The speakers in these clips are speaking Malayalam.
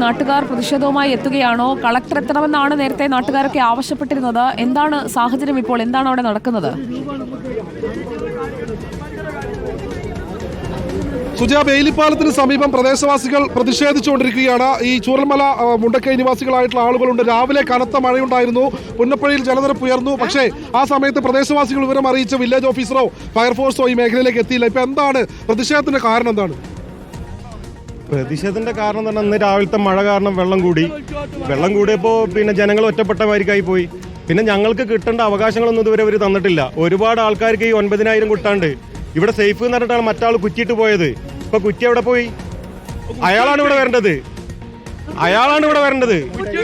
നാട്ടുകാർ പ്രതിഷേധവുമായി എത്തുകയാണോ? കളക്ടർ എത്തണമെന്നാണ് നേരത്തെ നാട്ടുകാരൊക്കെ ആവശ്യപ്പെട്ടിരുന്നത്. എന്താണ് സാഹചര്യം ഇപ്പോൾ? എന്താണ് അവിടെ നടക്കുന്നത്? സുജ വേലിപ്പാലത്തിന് സമീപം പ്രദേശവാസികൾ പ്രതിഷേധിച്ചുകൊണ്ടിരിക്കുകയാണ്. ഈ ചൂരൽമല മുണ്ടക്കൈ നിവാസികളായിട്ടുള്ള ആളുകളുണ്ട്. രാവിലെ കനത്ത മഴയുണ്ടായിരുന്നു. പുന്നപ്പുഴയിൽ ജലനിരപ്പ് ഉയർന്നു. പക്ഷേ ആ സമയത്ത് പ്രദേശവാസികൾ വിവരം അറിയിച്ച വില്ലേജ് ഓഫീസറോ ഫയർഫോഴ്സോ ഈ മേഖലയിലേക്ക് എത്തിയില്ല. ഇപ്പൊ എന്താണ്? പ്രതിഷേധത്തിന്റെ കാരണം എന്താണ്? പ്രതിഷേധത്തിന്റെ കാരണം തന്നെ അന്ന് രാവിലത്തെ മഴ കാരണം വെള്ളം കൂടി. വെള്ളം കൂടിയപ്പോൾ പിന്നെ ജനങ്ങൾ ഒറ്റപ്പെട്ടമായിരിക്കായി പോയി. പിന്നെ ഞങ്ങൾക്ക് കിട്ടേണ്ട അവകാശങ്ങളൊന്നും ഇതുവരെ അവർ തന്നിട്ടില്ല. ഒരുപാട് ആൾക്കാർക്ക് ഈ ഒൻപതിനായിരം കിട്ടാണ്ട്. ഇവിടെ സേഫ് എന്ന് പറഞ്ഞിട്ടാണ് മറ്റാൾ കുറ്റിയിട്ട് പോയത്. ഇപ്പൊ കുറ്റി എവിടെ പോയി? അയാളാണ് ഇവിടെ വരേണ്ടത്. അയാളാണ് ഇവിടെ വരേണ്ടത്.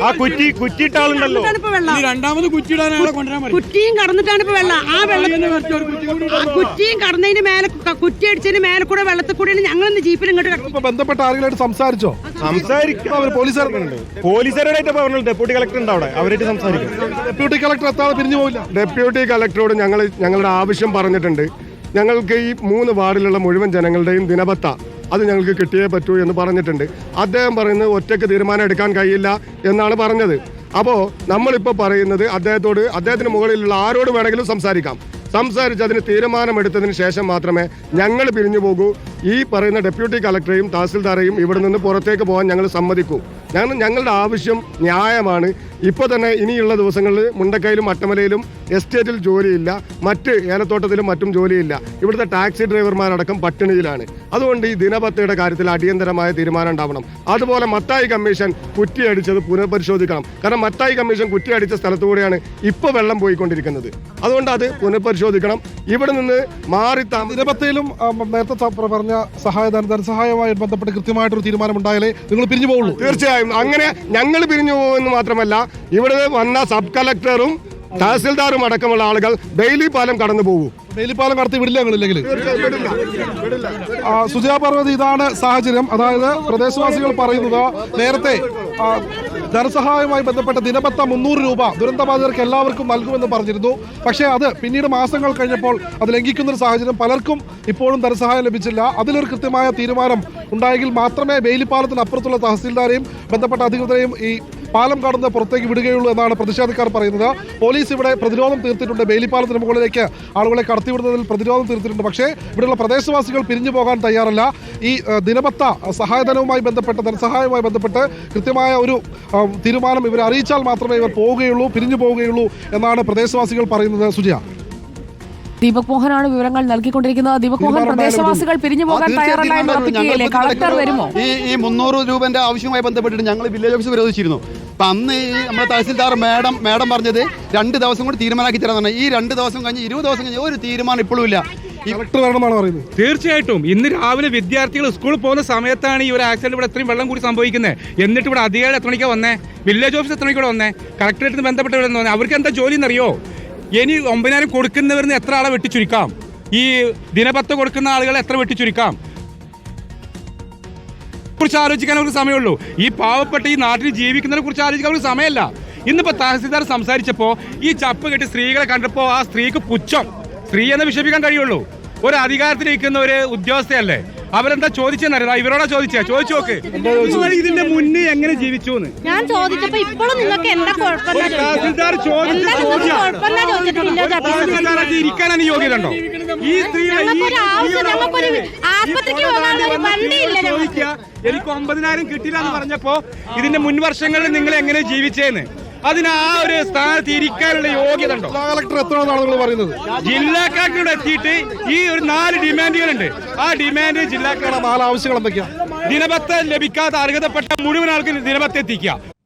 ആ കുറ്റി കുറ്റിട്ടാളുണ്ടല്ലോ രണ്ടാമത് കുറ്റിയും കടന്നിട്ടാണ് ഇപ്പൊ വെള്ളം. ആ വെള്ളം ആ കുറ്റിയും കടന്നതിന് മേലെ കുറ്റി അടിച്ചതിന് മേലെ കൂടെ വെള്ളത്തിൽ കൂടെയാണ് ഞങ്ങൾ ജീപ്പിൽ ഇങ്ങോട്ട് ബന്ധപ്പെട്ട ആളുകളായിട്ട് സംസാരിച്ചോ? സംസാരിക്കും. അവർ പോലീസുകാരുണ്ട് പോലീസുകാരോടായിട്ട് പറഞ്ഞു ഡെപ്യൂട്ടി കളക്ടർ ഉണ്ട് അവിടെ. അവരായിട്ട് സംസാരിക്കും. ഡെപ്യൂട്ടി കളക്ടർ എത്താതെ പിരിഞ്ഞു പോയില്ല ഡെപ്യൂട്ടി കളക്ടറോട് ഞങ്ങൾ ഞങ്ങളുടെ ആവശ്യം പറഞ്ഞിട്ടുണ്ട്. ഞങ്ങൾക്ക് ഈ മൂന്ന് വാർഡിലുള്ള മുഴുവൻ ജനങ്ങളുടെയും ദിനപത്ത അത് ഞങ്ങൾക്ക് കിട്ടിയേ പറ്റൂ എന്ന് പറഞ്ഞിട്ടുണ്ട്. അദ്ദേഹം പറയുന്നത് ഒറ്റയ്ക്ക് തീരുമാനം എടുക്കാൻ കഴിയില്ല എന്നാണ് പറഞ്ഞത്. അപ്പോൾ നമ്മളിപ്പോൾ പറയുന്നത് അദ്ദേഹത്തോട് അദ്ദേഹത്തിന് മുകളിലുള്ള ആരോട് വേണമെങ്കിലും സംസാരിക്കാം. സംസാരിച്ച് അതിന് തീരുമാനമെടുത്തതിന് ശേഷം മാത്രമേ ഞങ്ങൾ പിരിഞ്ഞു പോകൂ. ഈ പറയുന്ന ഡെപ്യൂട്ടി കളക്ടറെയും തഹസിൽദാറേയും ഇവിടെ നിന്ന് പുറത്തേക്ക് പോകാൻ ഞങ്ങൾ സമ്മതിക്കൂ. ഞങ്ങൾ ഞങ്ങളുടെ ആവശ്യം ന്യായമാണ്. ഇപ്പോൾ തന്നെ ഇനിയുള്ള ദിവസങ്ങളിൽ മുണ്ടക്കയിലും അട്ടമലയിലും എസ്റ്റേറ്റിൽ ജോലിയില്ല മറ്റ് ഏലത്തോട്ടത്തിലും മറ്റും ജോലിയില്ല. ഇവിടുത്തെ ടാക്സി ഡ്രൈവർമാരടക്കം പട്ടിണിയിലാണ്. അതുകൊണ്ട് ഈ ദിനപത്തയുടെ കാര്യത്തിൽ അടിയന്തരമായ തീരുമാനം ഉണ്ടാവണം. അതുപോലെ മത്തായി കമ്മീഷൻ കുറ്റിയടിച്ചത് പുനഃപരിശോധിക്കണം. കാരണം മത്തായി കമ്മീഷൻ കുറ്റിയടിച്ച സ്ഥലത്തുകൂടെയാണ് ഇപ്പോൾ വെള്ളം പോയിക്കൊണ്ടിരിക്കുന്നത്. അതുകൊണ്ട് അത് പുനഃപരിശോധിക്കണം. ഇവിടെ നിന്ന് മാറി ദിനപത്തയിലും നേരത്തെ പറഞ്ഞ സഹായധന ധനസഹായവുമായി ബന്ധപ്പെട്ട് കൃത്യമായിട്ടൊരു തീരുമാനം ഉണ്ടായാലേ നിങ്ങൾ പിരിഞ്ഞു പോകുള്ളൂ തീർച്ചയായും. അങ്ങനെ ഞങ്ങൾ പിരിഞ്ഞു പോകുമെന്ന് മാത്രമല്ല ഇവിടെ വന്ന സബ് കളക്ടറും തഹസിൽദാറും അടക്കമുള്ള ആളുകൾ ഡെയിലി പാലം കടന്നു പോകും. വേലിപ്പാലം കടത്തി വിടില്ല ഞങ്ങളില്ലെങ്കിൽ സുജയ ഇതാണ് സാഹചര്യം. അതായത് പ്രദേശവാസികൾ പറയുന്നത് നേരത്തെ ധനസഹായവുമായി ബന്ധപ്പെട്ട ദിനപത്ത മുന്നൂറ് രൂപ ദുരന്തബാധിതർക്ക് എല്ലാവർക്കും നൽകുമെന്ന് പറഞ്ഞിരുന്നു. പക്ഷേ അത് പിന്നീട് മാസങ്ങൾ കഴിഞ്ഞപ്പോൾ അത് ലംഘിക്കുന്ന ഒരു സാഹചര്യം പലർക്കും ഇപ്പോഴും ധനസഹായം ലഭിച്ചില്ല. അതിലൊരു കൃത്യമായ തീരുമാനം ഉണ്ടായെങ്കിൽ മാത്രമേ വേലിപ്പാലത്തിന് അപ്പുറത്തുള്ള തഹസീൽദാരെയും ബന്ധപ്പെട്ട അധികൃതരെയും ഈ പാലം കടന്ന് പുറത്തേക്ക് വിടുകയുള്ളൂ എന്നാണ് പ്രതിഷേധക്കാർ പറയുന്നത്. പോലീസ് ഇവിടെ പ്രതിരോധം തീർത്തിട്ടുണ്ട്. ബേലിപ്പാലത്തിന് മുകളിലേക്ക് ആളുകളെ കടത്തിവിടുന്നതിൽ പ്രതിരോധം തീർത്തിട്ടുണ്ട്. പക്ഷേ ഇവിടെയുള്ള പ്രദേശവാസികൾ പിരിഞ്ഞു പോകാൻ തയ്യാറല്ല. ഈ ദിനപത്ത സഹായധനവുമായി ബന്ധപ്പെട്ട് ധനസഹായവുമായി ബന്ധപ്പെട്ട് കൃത്യമായ ഒരു തീരുമാനം ഇവരെ അറിയിച്ചാൽ മാത്രമേ ഇവർ പോവുകയുള്ളൂ പിരിഞ്ഞു പോവുകയുള്ളൂ എന്നാണ് പ്രദേശവാസികൾ പറയുന്നത്. സുജയ. ദീപക് മോഹനാണ് വിവരങ്ങൾ നൽകിക്കൊണ്ടിരിക്കുന്നത്. ദീപക് മോഹൻ പ്രദേശവാസികൾ പിരിഞ്ഞു പോകാൻ തയ്യാറല്ല എന്ന് ഉറപ്പിക്കുകയല്ലേ കളക്ടർ വരുമോ? ഈ ഈ മുന്നൂറ് രൂപന്റെ ആവശ്യവുമായി ബന്ധപ്പെട്ടിട്ട് ഞങ്ങൾ വില്ലേജ് ഓഫീസ് വിരോധിച്ചിരുന്നു. അപ്പൊ അന്ന് ഈ നമ്മുടെ തഹസിൽദാർ മാഡം മാഡം പറഞ്ഞത് രണ്ട് ദിവസം കൂടി തീരുമാനമാക്കി തരാന്നാണ് ഈ രണ്ട് ദിവസം കഴിഞ്ഞ് ഇരുപത് ദിവസം കഴിഞ്ഞ് ഒരു തീരുമാനം ഇപ്പോഴും ഇല്ല. ഈ കളക്ടർ വരണമെന്നാണ് തീർച്ചയായിട്ടും. ഇന്ന് രാവിലെ വിദ്യാർത്ഥികൾ സ്കൂളിൽ പോകുന്ന സമയത്താണ് ഈ ഒരു ആക്സിഡന്റ് ഇവിടെ ഇത്രയും വെള്ളം കൂടി സംഭവിക്കുന്നത്. എന്നിട്ട് ഇവിടെ അധികാരം എത്ര മണിക്കാണ് വന്നേ? വില്ലേജ് ഓഫീസ് എത്ര മണിക്കൂടെ വന്നേ? കളക്ടറേറ്റിന് ബന്ധപ്പെട്ട് ഇവിടെ വന്നേ? അവർക്ക് എന്താ ജോലി എന്നറിയോ? ഇനി ഒമ്പതിനായിരം കൊടുക്കുന്നവരിന്ന് എത്ര ആളെ വെട്ടിച്ചുരുക്കാം? ഈ ദിനപത്ത് കൊടുക്കുന്ന ആളുകളെ എത്ര വെട്ടിച്ചുരുക്കാം? കുറിച്ച് ആലോചിക്കാൻ അവർക്ക് സമയമുള്ളൂ. ഈ പാവപ്പെട്ട ഈ നാട്ടിൽ ജീവിക്കുന്നതിനെ കുറിച്ച് ആലോചിക്കാൻ അവർക്ക് സമയമല്ല. ഇന്നിപ്പോ തഹസിൽദാർ സംസാരിച്ചപ്പോ ഈ ചപ്പ് കെട്ടി സ്ത്രീകളെ കണ്ടപ്പോ ആ സ്ത്രീക്ക് പുച്ഛം. സ്ത്രീ എന്ന് വിശേഷിക്കാൻ കഴിയുള്ളൂ. ഒരു അധികാരത്തിലിരിക്കുന്ന ഒരു ഉദ്യോഗസ്ഥയല്ലേ? അവരെന്താ ചോദിച്ചെന്നറിയാം? ഇവരോടാ ചോദിച്ചാ. ചോദിച്ചു നോക്ക്. നിങ്ങൾ ഇതിന്റെ മുന്നേ എങ്ങനെ ജീവിച്ചു ഞാൻ ചോദിച്ചപ്പോ ഇപ്പോഴും നിങ്ങൾക്ക് എന്താ കുഴപ്പമെന്നാ ഒരു ചോദിച്ചത്? തഹസിൽദാർ ചോദിച്ച എന്താ നിങ്ങൾക്ക് ചോദ്യം കുഴപ്പമെന്നാ ചോദിച്ചിട്ട് വില്ലേജ് ഓഫീസർ? തഹസിൽദാർ അത് ഇരിക്കാനാണ് യോഗ്യത ഉണ്ടോ ഈ എനിക്ക് ഒമ്പതിനായിരം കിട്ടില്ല എന്ന് പറഞ്ഞപ്പോ ഇതിന്റെ മുൻ വർഷങ്ങളിൽ നിങ്ങൾ എങ്ങനെ ജീവിച്ചേന്ന്? അതിന് ആ ഒരു സ്ഥാനത്ത് ഇരിക്കാനുള്ള യോഗ്യത ഉണ്ടോ? ജില്ലാ കളക്ടർ എത്തണമെന്നാണ് നിങ്ങൾ പറയുന്നത്? ജില്ലാ കളക്ടറോട് എത്തിയിട്ട് ഈ ഒരു നാല് ഡിമാൻഡുകളുണ്ട്. ആ ഡിമാൻഡ് ജില്ലാ കളക്ടർ നാല് ആവശ്യങ്ങൾ എന്തൊക്കെയാണ് ദിനപത്ത് ലഭിക്കാത്ത അർഹതപ്പെട്ട മുഴുവൻ ആൾക്കും ദിനപത്ത് എത്തിക്കുക.